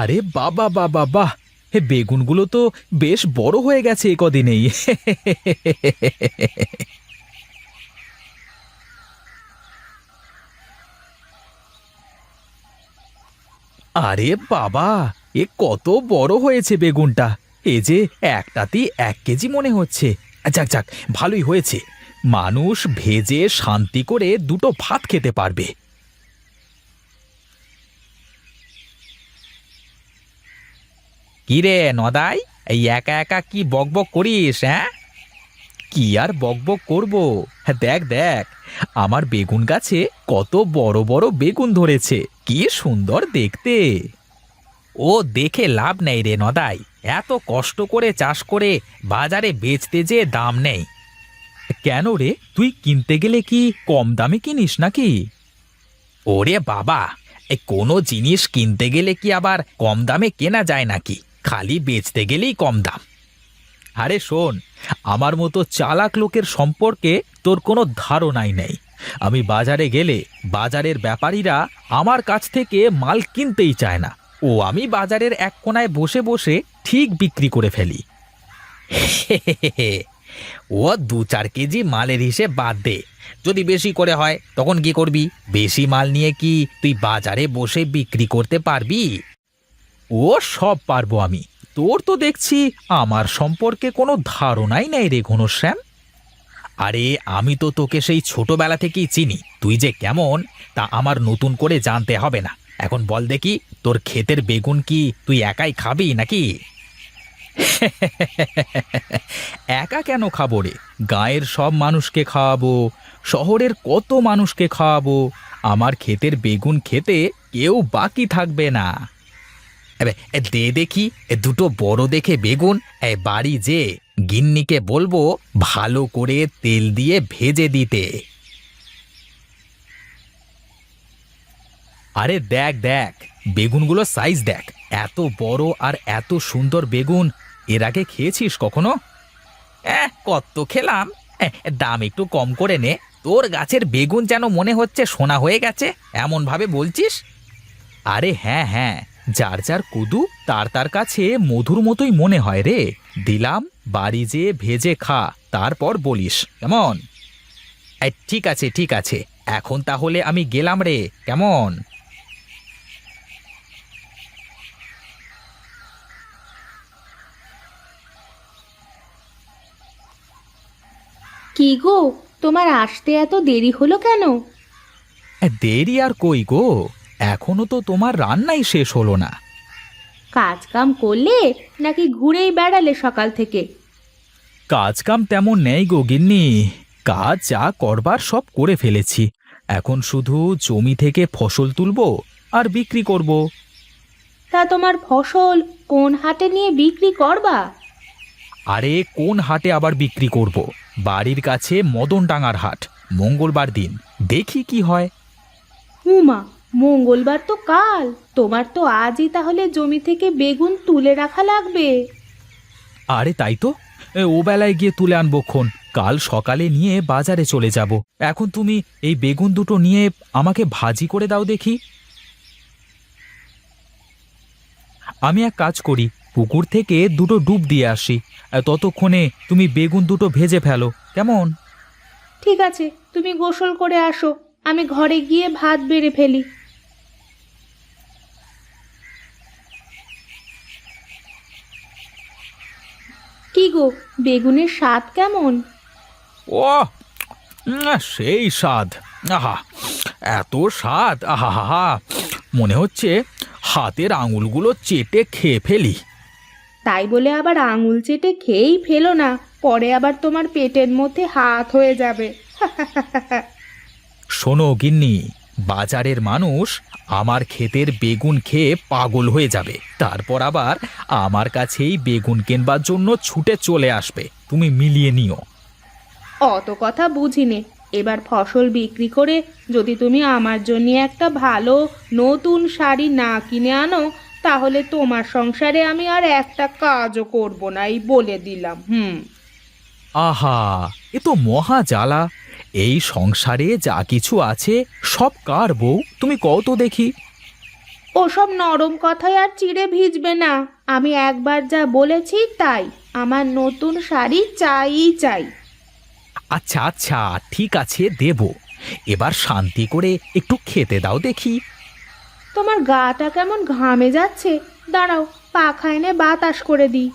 আরে বাবা বাবা বাহ হে, বেগুনগুলো তো বেশ বড় হয়ে গেছে এ কদিনেই। আরে বাবা, এ কত বড় হয়েছে বেগুনটা। এ যে একটাতেই এক কেজি মনে হচ্ছে। যাক যাক, ভালোই হয়েছে। মানুষ ভেজে শান্তি করে দুটো ভাত খেতে পারবে। কিরে নদাই এই একা একা কি বকবক করিস হ্যাঁ? কি আর বকবক করব? হ্যাঁ, দেখ দেখ আমার বেগুন গাছে কত বড় বড় বেগুন ধরেছে কি সুন্দর দেখতে। ও দেখে লাভ নেই রে নদাই এত কষ্ট করে চাষ করে বাজারে বেচতে যে দাম নেই। কেন রে তুই কিনতে গেলে কি কম দামে কিনিস নাকি? ওরে বাবা কোনো জিনিস কিনতে গেলে কি আবার কম দামে কেনা যায় নাকি? খালি বেচতে গেলেই কম দাম। আরে শোন, আমার মতো চালাক লোকের সম্পর্কে তোর কোনো ধারণাই নেই। আমি বাজারে গেলে বাজারের ব্যাপারীরা আমার কাছ থেকে মাল কিনতেই চায় না। ও আমি বাজারের এক কোনায় বসে বসে ঠিক বিক্রি করে ফেলি। ও দু চার কেজি মালের হিসেব বাদ দে। যদি বেশি করে হয়, তখন কি করবি? বেশি মাল নিয়ে কি তুই বাজারে বসে বিক্রি করতে পারবি? ও সব পারব আমি। তোর তো দেখছি আমার সম্পর্কে কোনো ধারণাই নেই রে ঘনশ্যাম। আরে, আমি তো তোকে সেই ছোটবেলা থেকেই চিনি। তুই যে কেমন, তা আমার নতুন করে জানতে হবে না। এখন বল দেখি, তোর ক্ষেতের বেগুন কি তুই একাই খাবি নাকি? একা কেন খাব রে? গায়ের সব মানুষকে খাওয়াবো, শহরের কত মানুষকে খাওয়াবো। আমার ক্ষেতের বেগুন খেতে কেউ বাকি থাকবে না। এবে, এ দে দেখি এ দুটো বড় দেখে বেগুন এ বাড়ি যে। গিন্নিকে বলব ভালো করে তেল দিয়ে ভেজে দিতে। আরে দেখ দেখ বেগুনগুলো সাইজ দেখ এত বড় আর এত সুন্দর বেগুন এর আগে খেয়েছিস কখনো? হ্যাঁ কত খেলাম। দাম একটু কম করে নে তোর গাছের বেগুন যেন মনে হচ্ছে সোনা হয়ে গেছে এমন ভাবে বলছিস? আরে হ্যাঁ হ্যাঁ যার যার কুদু তার তার কাছে মধুর মতোই মনে হয় রে। দিলাম বাড়ি যেয়ে ভেজে খা তারপর বলিস কেমন? ঠিক আছে ঠিক আছে এখন তাহলে আমি গেলাম রে কেমন? কি গো তোমার আসতে এত দেরি হলো কেন? দেরি আর কই গো? এখনও তো তোমার রান্নাই শেষ হলো না। কাজ কাম করলে নাকি ঘুরেই বেড়ালে সকাল থেকে? কাজ কাম তেমন নেই গো গিন্নি। কাজ যা করবার সব করে ফেলেছি। এখন শুধু জমি থেকে ফসল তুলবো আর বিক্রি করব। তা তোমার ফসল কোন হাটে নিয়ে বিক্রি করবা? আরে কোন হাটে আবার বিক্রি করব? বাড়ির কাছে মদনডাঙ্গার হাট মঙ্গলবার দিন। দেখি কি হয়। হুমা মঙ্গলবার তো কাল। তোমার তো আজই তাহলে জমি থেকে বেগুন তুলে রাখা লাগবে। আরে তাই তো। এ, ও বেলায় গিয়ে তুলে আনবক্ষণ কাল সকালে নিয়ে বাজারে চলে যাব। এখন তুমি এই বেগুন দুটো নিয়ে আমাকে ভাজি করে দাও দেখি। আমি এক কাজ করি পুকুর থেকে দুটো ডুব দিয়ে আসি। আর ততক্ষণে তুমি বেগুন দুটো ভেজে ফেলো। কেমন? ঠিক আছে তুমি গোসল করে আসো। আমি ঘরে গিয়ে ভাত বেড়ে ফেলি। কি গো বেগুনের স্বাদ কেমন? ও সেই স্বাদ। আহা এত স্বাদ আহা হা। মনে হচ্ছে হাতের আঙুলগুলো চেটে খেয়ে ফেলি। তাই বলে আবার আঙুল চেটে খেয়েই ফেলো না পরে আবার তোমার পেটের মধ্যে হাত হয়ে যাবে। শোনো গিন্নি বাজারের মানুষ আমার ক্ষেতের বেগুন খেয়ে পাগল হয়ে যাবে। তারপর আবার আমার কাছেই বেগুন কেনবার জন্য ছুটে চলে আসবে। তুমি মিলিয়ে নিও। অত কথা বুঝিনে। এবার ফসল বিক্রি করে যদি তুমি আমার জন্য একটা ভালো নতুন শাড়ি না কিনে আনো তাহলে তোমার সংসারে আমি আর একটা কাজও করব না এই বলে দিলাম হুম। আহা এ তো মহা জ্বালা। এই সংসারে যা কিছু আছে সব কার বউ? তুমি কত দেখি। ওসব নরম কথায় আর চিড়ে ভিজবে না। আমি একবার যা বলেছি তাই। আমার নতুন শাড়ি চাই চাই। আচ্ছা আচ্ছা ঠিক আছে দেব। এবার শান্তি করে একটু খেতে দাও দেখি। তোমার গাটা কেমন ঘামে যাচ্ছে। দাঁড়াও পাখা এনে বাতাস করে দিই।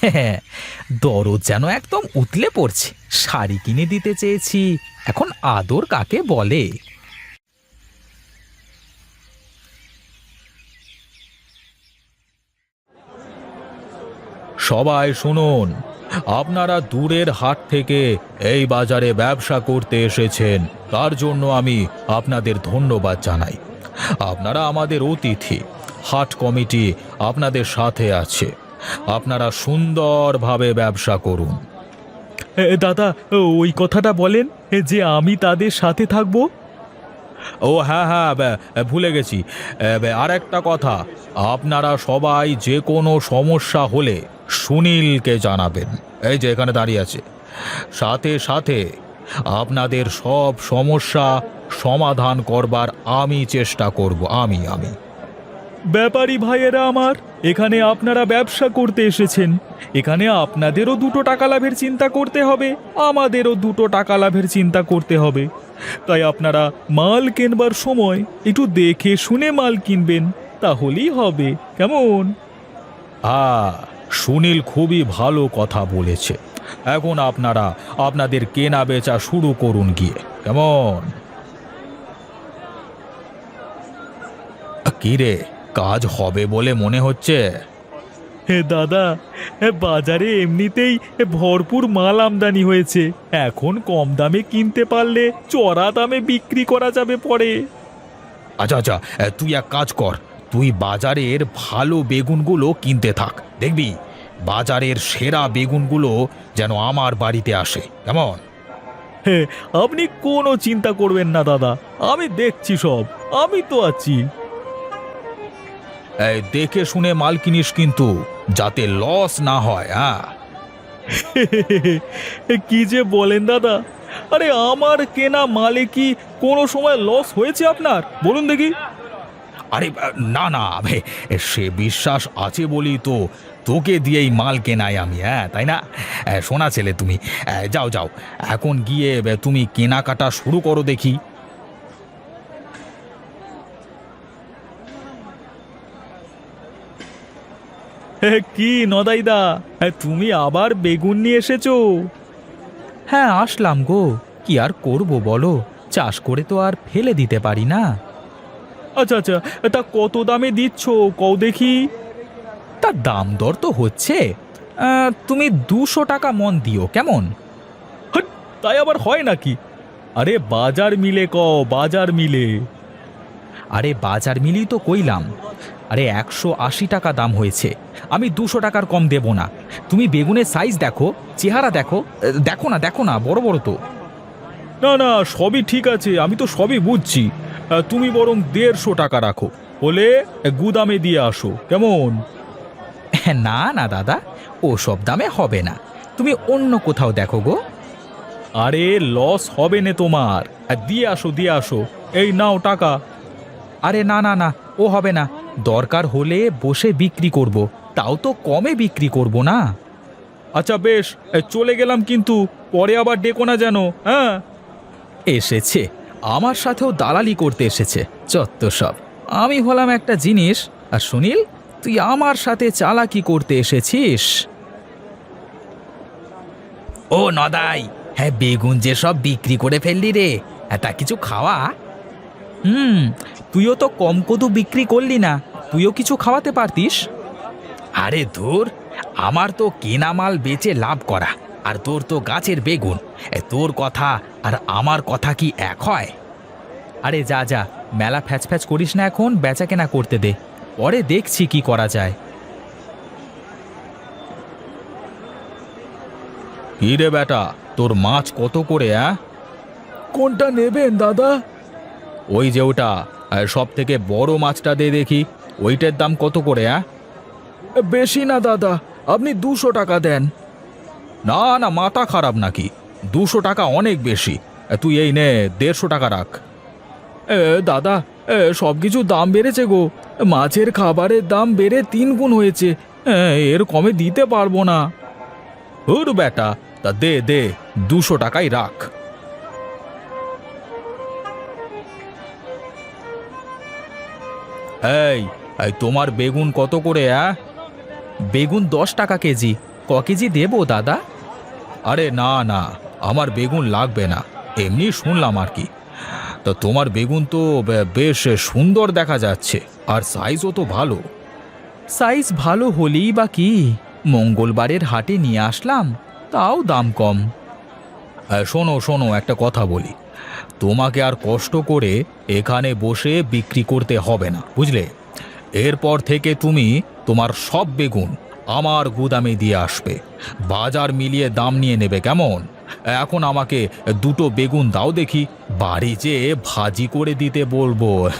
হ্যাঁ দরদ যেন একদম উতলে পড়ছে। শাড়ি কিনে দিতে চেয়েছি। এখন আদর কাকে বলে? সবাই শুনুন, আপনারা দূরের হাট থেকে এই বাজারে ব্যবসা করতে এসেছেন। তার জন্য আমি আপনাদের ধন্যবাদ জানাই। আপনারা আমাদের অতিথি। হাট কমিটি আপনাদের সাথে আছে। আপনারা সুন্দরভাবে ব্যবসা করুন। দাদা ওই কথাটা বলেন যে আমি তাদের সাথে থাকব। ও হ্যাঁ হ্যাঁ ভুলে গেছি। আর একটা কথা আপনারা সবাই যে কোনো সমস্যা হলে সুনীলকে জানাবেন। এই যে এখানে দাঁড়িয়ে আছে। সাথে সাথে আপনাদের সব সমস্যা সমাধান করবার আমি চেষ্টা করব আমি আমি। ব্যাপারী ভাইয়েরা আমার এখানে আপনারা ব্যবসা করতে এসেছেন। এখানে আপনাদেরও দুটো টাকা লাভের চিন্তা করতে হবে, আমাদেরও দুটো টাকা লাভের চিন্তা করতে হবে। তাই আপনারা মাল কেনবার সময় একটু দেখে শুনে মাল কিনবেন, তাহলেই হবে। কেমন? আ, সুনীল খুবই ভালো কথা বলেছে। এখন আপনারা আপনাদের কেনা বেচা শুরু করুন গিয়ে। কেমন? কিরে? কাজ হবে বলে মনে হচ্ছে। হে দাদা বাজারে এমনিতেই ভরপুর মাল আমদানি হয়েছে। এখন কম দামে কিনতে পারলে চড়া দামে বিক্রি করা যাবে পরে। আচ্ছা আচ্ছা তুই এক কাজ কর। তুই বাজারের ভালো বেগুনগুলো কিনতে থাক দেখবি? বাজারের সেরা বেগুনগুলো যেন আমার বাড়িতে আসে কেমন? হ্যাঁ আপনি কোনো চিন্তা করবেন না দাদা আমি দেখছি সব আমি তো আছি। এই দেখে শুনে মাল কিনিস কিন্তু যাতে লস না হয় হ্যাঁ? কি যে বলেন দাদা। আরে আমার কেনা মালে কি কোনো সময় লস হয়েছে আপনার? বলুন দেখি। আরে না না সে বিশ্বাস আছে বলি তো তোকে দিয়েই মাল কেনাই আমি হ্যাঁ তাই না? এ, শোনা ছেলে তুমি এ, যাও যাও এখন গিয়ে তুমি কেনাকাটা শুরু করো দেখি। কি নদাইদা? তুমি আবার বেগুন নিয়ে এসেছ। হ্যাঁ আসলাম গো। কি আর করব বলো? চাষ করে তো আর ফেলে দিতে পারি না। আচ্ছা আচ্ছা তা কত দামে দিচ্ছ? কও দেখি। তার দাম দর তো হচ্ছে। তুমি দুশো টাকা মন দিও, কেমন? তাই আবার হয় নাকি? আরে, বাজার মিলে ক বাজার মিলে। আরে, বাজার মিলেই তো কইলাম। আরে একশো আশি টাকা দাম হয়েছে। আমি দুশো টাকার কম দেব না। তুমি বেগুনের সাইজ দেখো চেহারা দেখো দেখো না দেখো না বড় বড় তো। না না সবই ঠিক আছে আমি তো সবই বুঝছি। তুমি বরং দেড়শো টাকা রাখো হলে গুদামে দিয়ে আসো কেমন? না না দাদা ও সব দামে হবে না। তুমি অন্য কোথাও দেখো গো। আরে লস হবে না তোমার। দিয়ে আসো দিয়ে আসো। এই নাও টাকা। আরে না না না ও হবে না। দরকার হলে বসে বিক্রি করব তাও তো কমে বিক্রি করব না। আচ্ছা বেশ চলে গেলাম কিন্তু পরে আবার ডেকো না যেন হ্যাঁ? এসেছে আমার সাথেও দালালি করতে এসেছে চত্ব সব। আমি হলাম একটা জিনিস আর সুনীল তুই আমার সাথে চালাকি করতে এসেছিস? ও নদাই হ্যাঁ বেগুন যে সব বিক্রি করে ফেললি রে তা কিছু খাওয়া? হুম তুইও তো কম কদু বিক্রি করলি না তুইও কিছু খাওয়াতে পারতিস? আরে ধুর আমার তো কেনা মাল বেচে লাভ করা আর তোর তো গাছের বেগুন। এ, তোর কথা আর আমার কথা কি এক হয়? আরে যা যা মেলা ফ্যাচ ফ্যাচ করিস না এখন বেচা কেনা করতে দে। পরে দেখছি কি করা যায়। কি রে বেটা তোর মাছ কত করে অ্যাঁ? কোনটা নেবেন দাদা? ওই যে ওটা সব থেকে বড় মাছটা দে দেখি। ওইটার দাম কত করে অ্যাঁ বেশি না দাদা। আপনি দুশো টাকা দেন। না না মাথা খারাপ নাকি? দুশো টাকা অনেক বেশি। তুই এই নে দেড়শো টাকা রাখ। এ, দাদা সব কিছু দাম বেড়েছে গো। মাছের খাবারের দাম বেড়ে তিন গুণ হয়েছে। এ, এর কমে দিতে পারব না। ওর বেটা তা দে দে দুশো টাকাই রাখ। এই তোমার বেগুন কত করে অ্যাঁ? বেগুন দশ টাকা কেজি। ক কেজি দেবো দাদা? আরে না না আমার বেগুন লাগবে না। এমনি শুনলাম আর কি। তা তোমার বেগুন তো বেশ সুন্দর দেখা যাচ্ছে আর সাইজও তো ভালো। সাইজ ভালো হলেই বা কি? মঙ্গলবারের হাটে নিয়ে আসলাম তাও দাম কম। হ্যাঁ, শোনো শোনো একটা কথা বলি। তোমাকে আর কষ্ট করে এখানে বসে বিক্রি করতে হবে না বুঝলে? এরপর থেকে তুমি তোমার সব বেগুন আমার গুদামে দিয়ে আসবে। বাজার মিলিয়ে দাম নিয়ে নেবে কেমন? এখন আমাকে দুটো বেগুন দাও দেখি, বাড়ি যেয়ে ভাজি করে দিতে বলব।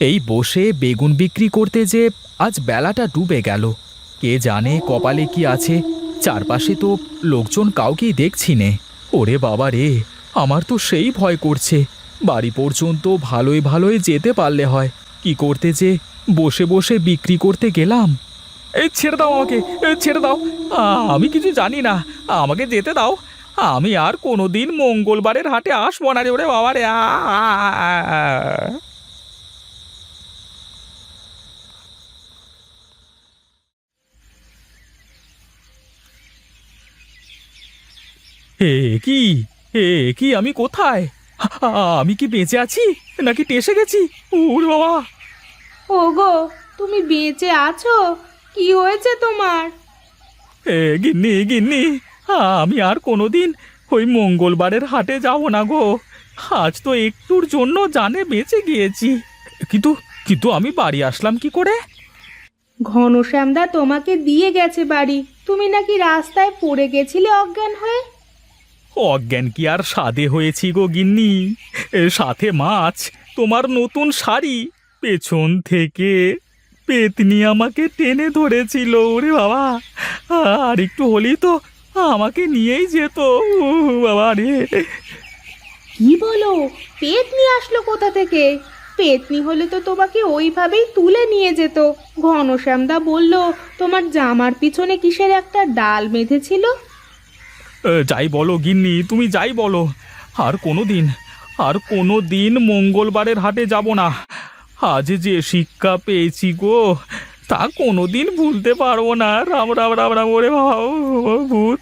এই বসে বেগুন বিক্রি করতে যে আজ বেলাটা ডুবে গেল। কে জানে কপালে কি আছে, চারপাশে তো লোকজন কাউকেই দেখছি নে। ওরে বাবা রে, আমার তো সেই ভয় করছে। বাড়ি পর্যন্ত ভালোই ভালোই যেতে পারলে হয়। কি করতে যে বসে বসে বিক্রি করতে গেলাম? এই ছেড়ে দাও আমাকে ছেড়ে দাও। আমি কিছু জানি না, আমাকে যেতে দাও। আমি আর কোনোদিন মঙ্গলবারের হাটে আসব না রে ওরে বাবা রে আ, আ, আ, আ। হে কি? হে কি? আমি কোথায়? আ- আমি কি বেঁচে আছি? নাকি টেসে গেছি? ওরে বাবা! ওগো তুমি বেঁচে আছো? কি হয়েছে তোমার? এ গিন্নি গিন্নি আমি আর কোনোদিন ওই মঙ্গলবারের হাটে যাব না গো। আজ তো একটুর জন্য জানে বেঁচে গিয়েছি। কিন্তু কিন্তু আমি বাড়ি আসলাম কি করে? ঘনশ্যামদা তোমাকে দিয়ে গেছে বাড়ি। তুমি নাকি রাস্তায় পড়ে গেছিলে অজ্ঞান হয়ে? অজ্ঞান কি আর সাদে হয়েছি গো গিন্নি? সাথে মাছ, তোমার নতুন শাড়ি। পেছন থেকে পেতনি আমাকে টেনে ধরেছিল, ওরে বাবা। আর একটু হলেই তো আমাকে নিয়েই যেত। বাবা রে। কি বলো? পেতনি আসলো কোথা থেকে? পেতনি হলে তো তোমাকে ওইভাবেই তুলে নিয়ে যেত। ঘনশ্যামদা বলল, তোমার জামার পিছনে কিসের একটা ডাল বেঁধেছিল? যাই বলো গিন্নি, তুমি যাই বলো। আর কোনো দিন আর কোনো দিন মঙ্গলবারের হাটে যাব না। আজ যে শিক্ষা পেয়েছি গো, তা কোনো দিন ভুলতে পারব না। রাম রাম রাম রাম, ওরে বাবা ভূত।